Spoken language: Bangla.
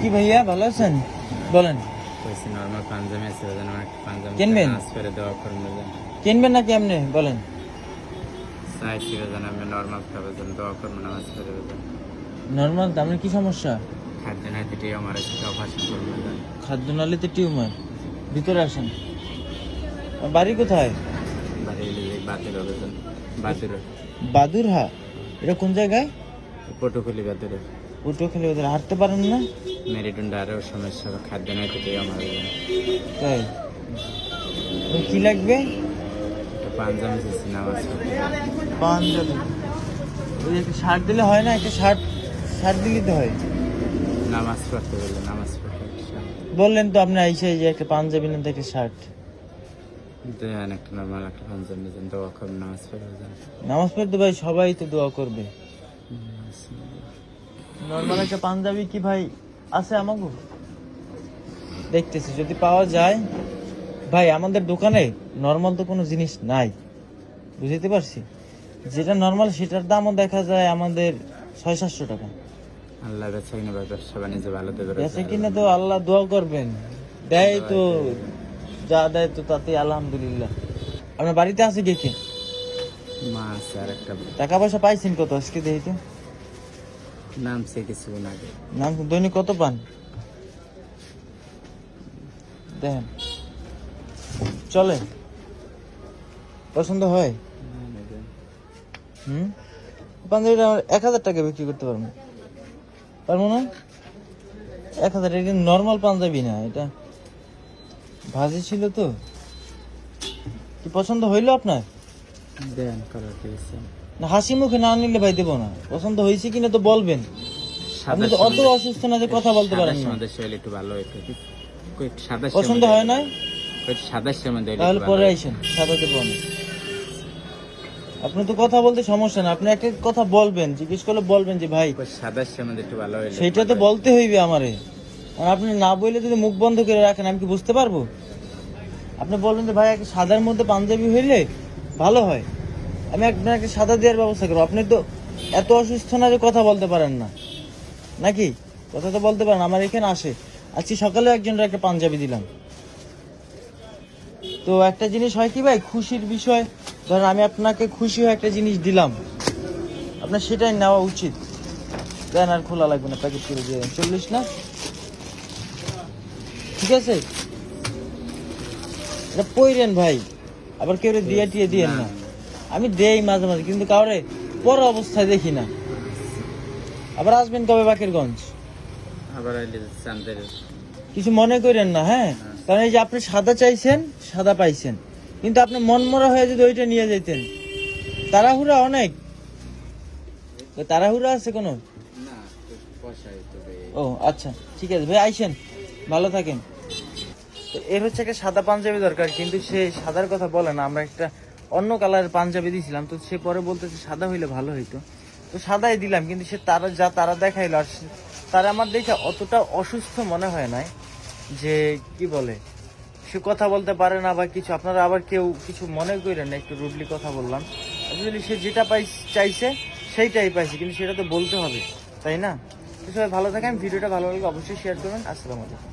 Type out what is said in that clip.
কি ভাইয়া ভালো আছেন? বলেন। কইছি নর্মাল পাঞ্জাবি আছে ওজন আমার একটা পাঞ্জাবি কিনবেন? করে দেওয়া কিনবেন নাকি এমনি বলেন। আমি নর্মাল জন্য নামাজ করে দেবো। নর্মাল আপনার কি সমস্যা? খাদ্য নাইতে টিয়ে আমার সাথে অপারেশন করব যেন খাদ্য নালীতে টিউমার? ভিতরে আসেন। বাড়ি কোথায়? বাড়ি বাতিল বাদুরহা? এটা কোন জায়গায়? পটুকুলি বাতিল উঠো খেলে ওদের হাঁটতে পারেন না? মেরুদণ্ড আরও সমস্যা খাদ্য নাইতে টিয়ে আমার তাই? কি লাগবে? পাঞ্জাবি করতে পাঞ্জাবি। ওই একটা শার্ট দিলে হয় না একটা শার্ট শার্ট দিলে তো হয়। নামাজ পড়তে বললে নামাজ পড়তে বললেন তো আপনি আইসে যে একটা পাঞ্জাবি না একটা শার্ট দেন একটা নর্মাল একটা পাঞ্জাবি যেন দোয়া করব নামাজ পড়ব নামাজ পড়তে ভাই সবাই তো দোয়া করবে। নর্মাল একটা পাঞ্জাবি কি ভাই আছে আমাকে দেখতেছি যদি পাওয়া যায় ভাই আমাদের দোকানে নর্মাল তো কোনো জিনিস নাই বুঝতে পারছি? যেটা নর্মাল সেটার দামও দেখা যায় আমাদের ছয় সাতশো টাকা। আল্লাহ বেচা কিনে ব্যবসা বাণিজ্য ভালো দেবে বেঁচে কিনা তো আল্লাহ দোয়া করবেন। দেয় তো যা দেয় তো তাতে আলহামদুলিল্লাহ। আপনার বাড়িতে আছে কে কে? মা আছে আর একটা টাকা পয়সা পাইছেন কত আজকে দেখি তো নামছে কিছুক্ষণ আগে নাম দৈনিক কত পান? দেখেন। চলে। পছন্দ হয়? হুম? পাঞ্জাবিটা আমার এক হাজার টাকা বিক্রি করতে পারব। পারব না? এক হাজার এটা নর্মাল পাঞ্জাবি না? এটা ভাজি ছিল তো। কি পছন্দ হইল আপনার? দেন কালার দিয়েছে না হাসি মুখে না নিলে ভাই দেবো না। পছন্দ হয়েছে কিনা তো বলবেন। আপনি তো অত অসুস্থ না যে কথা বলতে পারেন না। আমাদের শরীর একটু ভালো একটু একটু সাদা পছন্দ হয় না? একটু সাদা মধ্যে হইলে তাহলে পরে ভালো আইসেন সাদা দেবো আমি। আপনি তো কথা বলতে সমস্যা না। আপনি একটা কথা বলবেন জিজ্ঞেস করলে বলবেন যে ভাই হইতো। সাদা মধ্যে একটু ভালো হইলে। সেইটা তো বলতে হইবে আমারে। আর আপনি না বললে যদি মুখ বন্ধ করে রাখেন আমি কি বুঝতে পারব? আপনি বলবেন যে ভাই একটা সাদার মধ্যে পাঞ্জাবি হইলে ভালো হয়। আমি আপনাকে সাদা দেওয়ার ব্যবস্থা করব। আপনি তো এত অসুস্থ না যে কথা বলতে পারেন না। নাকি? কথা তো বলতে পারেন, আমার এখানে আসে। আজকে সকালে একজনের একটা পাঞ্জাবি দিলাম। তো একটা জিনিস হয় কি ভাই, খুশির বিষয়। ধরেন আমি আপনাকে খুশি হয়ে একটা জিনিস দিলাম। আপনার সেটাই নেওয়া উচিত। দেন আর খোলা লাগবে না, প্যাকেট করে দিয়ে। চল্লিশ না? ঠিক আছে? এটা পইরেন ভাই। আবার কেউ দিয়ে টিয়ে দিয়েন না। আমি দেই মাঝে মাঝে কিন্তু কাউরে পরে অবস্থায় দেখি না। আবার আসবেন কবে বাকেরগঞ্জ? আবার কিছু মনে করেন না হ্যাঁ? কারণ এই যে আপনি সাদা চাইছেন সাদা পাইছেন। কিন্তু আপনি মন মরা হয়ে যদি ওইটা নিয়ে যেতেন তাড়াহুড়া অনেক। তাড়াহুড়া আছে কোনো? ও আচ্ছা ঠিক আছে। ভাই আইসেন। ভালো থাকেন। তো এর হচ্ছে একটা সাদা পাঞ্জাবি দরকার কিন্তু সে সাদার কথা বলে না। আমরা একটা অন্য কালারের পাঞ্জাবি দিয়েছিলাম তো সে পরে বলতেছে সাদা হইলে ভালো হইতো। তো সাদাই দিলাম, কিন্তু সে তারা যা তারা দেখাইলো, আর তারা আমার দেখে অতটা অসুস্থ মনে হয় নাই যে, কি বলে, সে কথা বলতে পারে না বা কিছু। আপনারা আবার কেউ কিছু মনে করেন না, একটু রুডলি কথা বললাম। অ্যাকচুয়ালি সে যেটা পাই চাইছে, সেইটাই পাইছে, কিন্তু সেটা তো বলতে হবে, তাই না? তো সবাই ভালো থাকেন, ভিডিওটা ভালো লাগলে অবশ্যই শেয়ার করবেন। আসসালামু আলাইকুম।